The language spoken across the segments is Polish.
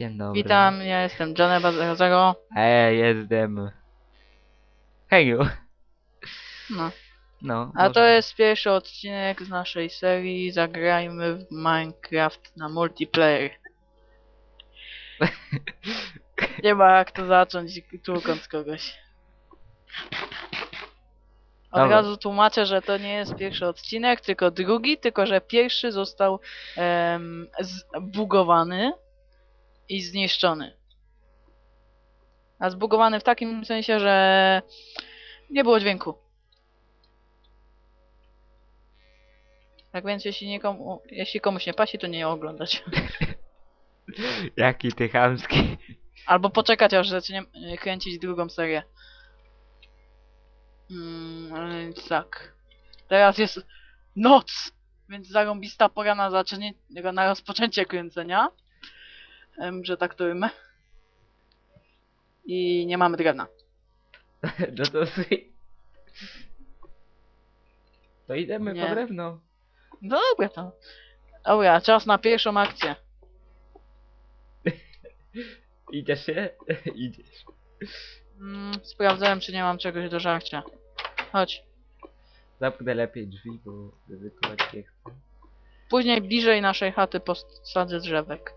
Dzień dobry. Witam, ja jestem Janeba00. Ej, jestem... Heju. No. No. A to jest pierwszy odcinek z naszej serii Zagrajmy w Minecraft na multiplayer. Nie ma jak to zacząć tłukąc kogoś. Od Dobra. razu tłumaczę, że to nie jest pierwszy odcinek, tylko drugi, tylko że pierwszy został em, zbugowany i zniszczony. A zbugowany w takim sensie, że nie było dźwięku. Tak więc jeśli, nikomu, jeśli komuś nie pasi, to nie oglądać. Jaki ty chamski. Albo poczekać, aż zacznie kręcić drugą serię. Mm, więc tak. Teraz jest noc, więc zarąbista pora na zaczęcie, na rozpoczęcie kręcenia. Że tak to ujmę. I nie mamy drewna. No to... To idziemy Nie. po drewno. No dobra to. Dobra, czas na pierwszą akcję. Idziesz się? Idziesz. Mm, sprawdzałem, czy nie mam czegoś do żarcia. Chodź. Zamknę lepiej drzwi, bo ryzykować nie chcę. Później bliżej naszej chaty posadzę drzewek.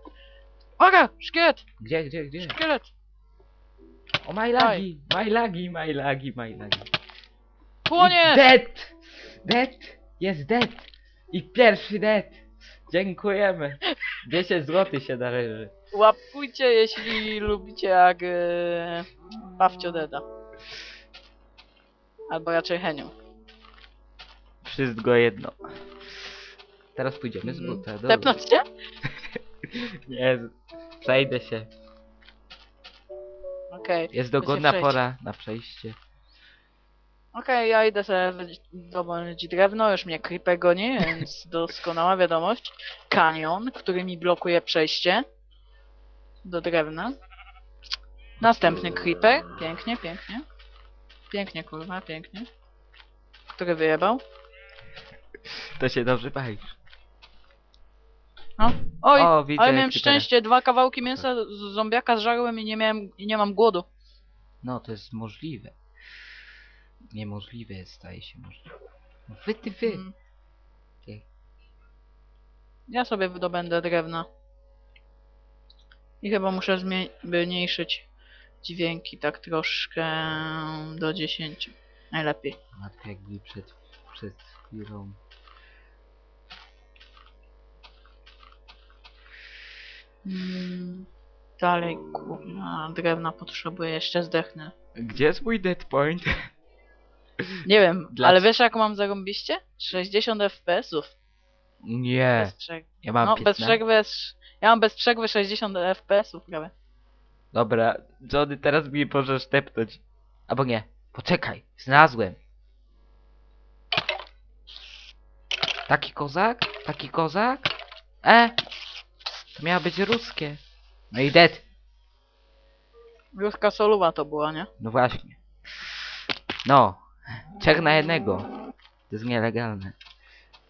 Uwaga! Szkielet! Gdzie, gdzie, gdzie? Szkielet! O, my lagi! My lagi, my lagi, my lagi. Płonie! Dead! Dead! Jest dead! I pierwszy dead! Dziękujemy! 10 zł się należy. Łapkujcie, jeśli lubicie jak e, Bawcio Deda. Albo raczej Heniu. Wszystko jedno. Teraz pójdziemy z buta. dobra. Tepnąć cię? Nie, przejdę się. Okej. Jest to się dogodna przejdź. pora na przejście. Okej, ja idę sobie zdobądź drewno, już mnie creeper goni, więc doskonała wiadomość. Kanion, który mi blokuje przejście do drewna. Następny creeper, pięknie, pięknie. Pięknie, kurwa, pięknie. Który wyjebał. To się dobrze bawisz. No. Oj, O, widzę ale miałem szczęście, dwa kawałki mięsa z zombiaka zżarłem i nie miałem, i nie mam głodu. No, to jest możliwe. Niemożliwe jest, staje się możliwe. No Wy, ty, wy. Mm. Ty. Ja sobie wydobędę drewna. I chyba muszę zmniejszyć dźwięki tak troszkę do 10. Najlepiej. Matka jakby przed, przed chwilą. Mm, dalej, kurwa, drewna potrzebuję, jeszcze zdechnę. Gdzie jest mój dead point? Nie wiem, Dla- ale wiesz jak mam zarąbiście? 60 FPS-ów. Nie. Bez przerwy. Ja mam No, bez 15. przerwy jest... Ja mam bez przerwy 60 FPS-ów prawie. Dobra, Johnny, teraz mi możesz tepnąć. Albo nie. Poczekaj, znalazłem. Taki kozak? Taki kozak? E! To miało być ruskie. No i dead. Ruska soluwa to była, nie? No właśnie. No. Trzech na jednego. To jest nielegalne.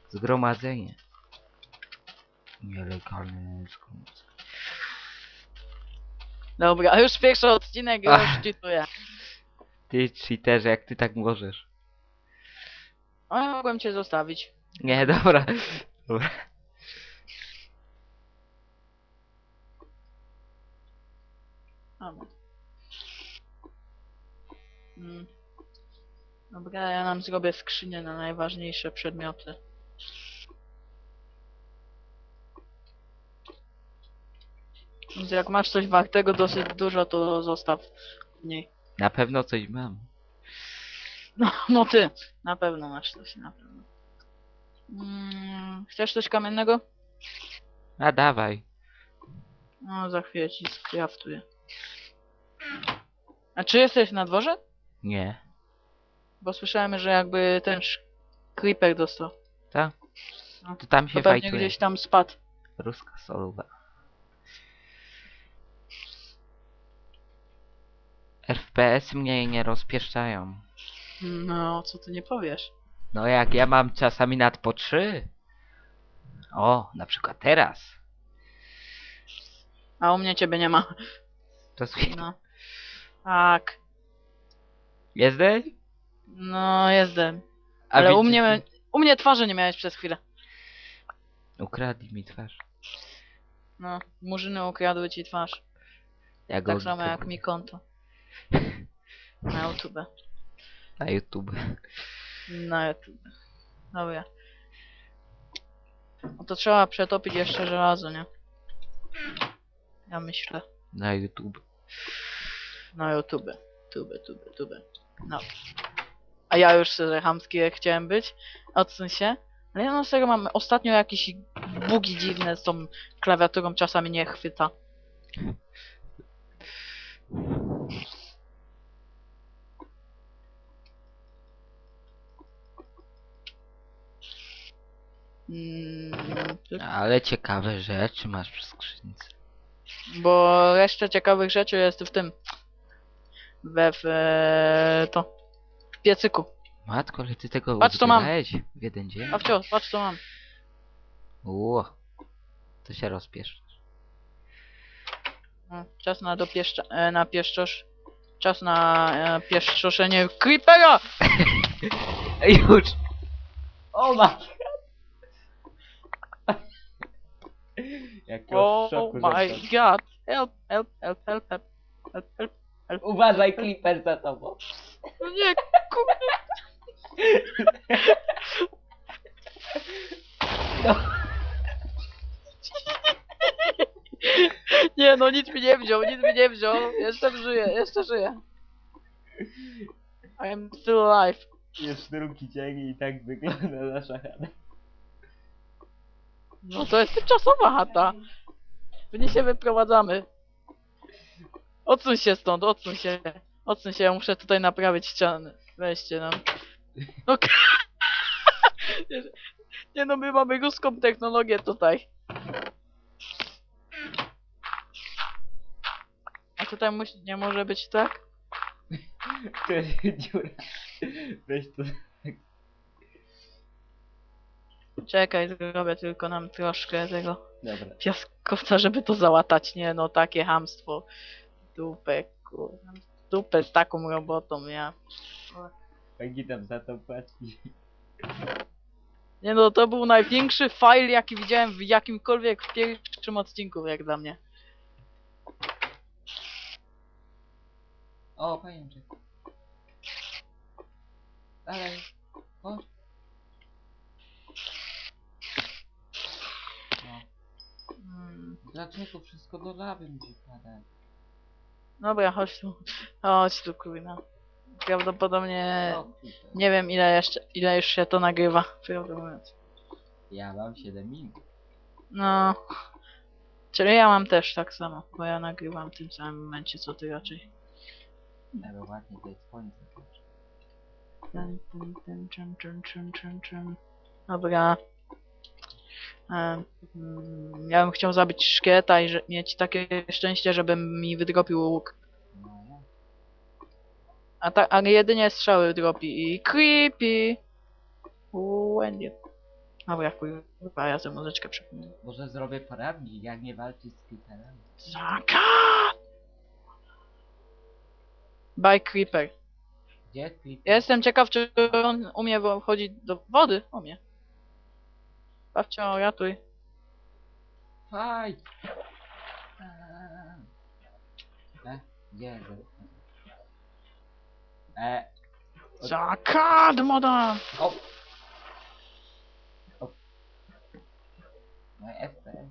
Zgromadzenie. Nielegalne zgromadzenie. Dobra, już pierwszy odcinek Ach. już czytuję. Ty cheaterze, jak ty tak możesz? A ja mogłem cię zostawić. Nie, dobra. Dobra. Dobra. Mm. Dobra, ja nam zrobię skrzynię na najważniejsze przedmioty. Więc jak masz coś wartego dosyć dużo, to zostaw w niej. Na pewno coś mam. No, no ty, na pewno masz coś, na pewno. Mm, chcesz coś kamiennego? A dawaj. No, za chwilę ci skraftuję. A czy jesteś na dworze? Nie. Bo słyszałem, że jakby ten creeper dostał. Tak? No. To tam To się pewnie fajtuje. gdzieś tam spadł. Ruska soluwa. FPS mnie nie rozpieszczają. No, co ty nie powiesz? No jak ja mam czasami nad po trzy. O, na przykład teraz. A u mnie ciebie nie ma. To sweet. No. Tak. Jesteś? No, jestem. A Ale u widzisz- mnie, u mnie twarzy nie miałeś przez chwilę. Ukradli mi twarz. No, murzyny ukradły ci twarz. Ja go Tak samo jak mi konto. Na YouTube. Na YouTube. Na YouTube. Dobra. No to trzeba przetopić jeszcze żelazo, nie? Ja myślę. Na YouTube. Na YouTube. Tube, tube, tube. No. A ja już szczerze chamski jak chciałem być. Odsuń się. Ale ja na serio mam ostatnio jakieś bugi dziwne z tą klawiaturą czasami nie chwyta. Mm, Ale ciekawe rzeczy masz przy skrzynce. bo reszta ciekawych rzeczy jest w tym. We w e, to. W piecyku. Matko, ale ty tego Patrz, co mam. w jeden dzień? A wciąż, patrz co mam. Ło. To się rozpiesz. No, Czas na dopieszcza, e, na pieszczosz. Czas na e, pieszczoszenie creepera! Już! O matko! Jakiego Oh my god! Help, help, help, help, help. Help, help. Uważaj, Clipper za tobą. No nie, kurde. No. Nie no, nic mi nie wziął, nic mi nie wziął. Jeszcze żyję, jeszcze żyję. I am still alive. Jest drugi dzień i tak wygląda nasza chata. No to jest tymczasowa chata. My nie się wyprowadzamy. Odsuń się stąd, odsuń się. Odsuń się, ja muszę tutaj naprawić ściany. Weźcie no. no k- nie, nie no, my mamy ruską technologię tutaj. A tutaj musi, nie może być tak? To jest dziura. Weź to. Czekaj, zrobię tylko nam troszkę tego Dobra. piaskowca, żeby to załatać. Nie no, takie hamstwo. Dupę, kurwa. Dupę z taką robotą, ja. Pani tam za to płaci. Nie no, to był największy file, jaki widziałem w jakimkolwiek w pierwszym odcinku, jak dla mnie. O, pajęczek. Dalej. Chodź. No. Mm. Dlaczego wszystko do lawy musi padać? Dobra, chodź tu. Chodź tu, kurwa. Prawdopodobnie... O, kurde. Nie wiem ile jeszcze, ile już się to nagrywa, prawdę mówiąc. Ja mam 7 minut. No... Czyli ja mam też tak samo, bo ja nagrywam w tym samym momencie, co ty raczej. Ale ładnie to jest. Dobra. E, mm, ja bym chciał zabić szkieta i że, mieć takie szczęście, żeby mi wydropił łuk. No. A, ta, a jedynie strzały dropi i creepy. Wendy. Dobra, kurwa, ja sobie muzyczkę przypomnę. Może zrobię poradnik, jak nie walczyć z creeperami. Zaka! By Creeper. Gdzie creeper? Ja jestem ciekaw, czy on umie wchodzić do wody. Umie. Babcio, ratuj. Fight! E? Gdzie? E? Zakad, moda! O! O! No FPS.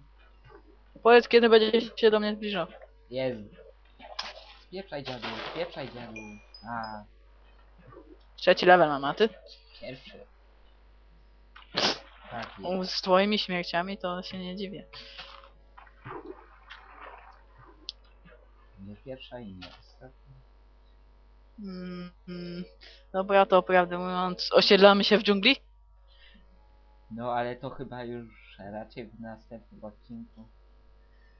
Powiedz, kiedy będzie się do mnie zbliżał. Jest. Spieprzaj dziadu, spieprzaj dziadu. A, Trzeci level mam, a ty? pierwszy. Tak jest. U, Z twoimi śmierciami to się nie dziwię. Nie pierwsza i nie ostatnia. Mm, mm, dobra, to prawdę mówiąc, osiedlamy się w dżungli? No ale to chyba już raczej w następnym odcinku.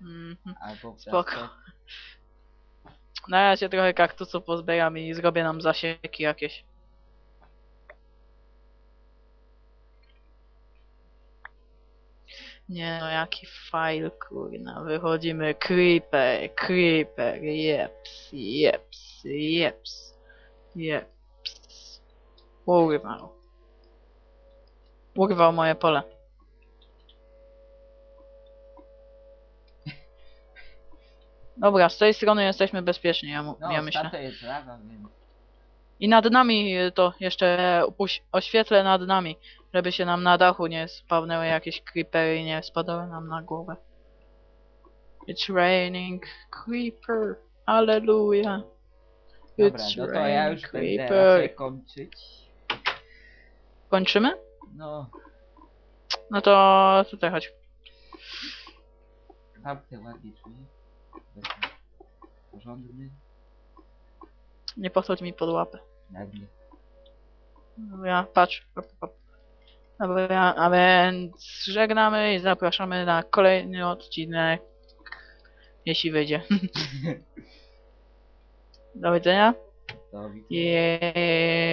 Mhm. Albo w Spoko. następnym. Na razie trochę kaktusów pozbieram i zrobię nam zasieki jakieś. Nie no, jaki file, kurna. Wychodzimy, creeper, creeper, jeps, jeps, jeps, jeps. Urwał. Urwał moje pole. Dobra, z tej strony jesteśmy bezpieczni, ja, mu- No, ja myślę. to jest lawa, więc... I nad nami to jeszcze oświetlę nad nami, żeby się nam na dachu nie spawnęły jakieś creepery i nie spadały nam na głowę. It's raining creeper, hallelujah. Dobra, It's no to ja już raining będę creeper. raczej kończyć. Kończymy? No, No to tutaj chodź. tamte ładnie. Taki Porządny. Nie podchodź mi pod łapę. Na dnie. Dobra, patrz. Hop, hop. Dobra, a więc żegnamy i zapraszamy na kolejny odcinek. Jeśli wyjdzie. Do widzenia. Do widzenia. Yeah.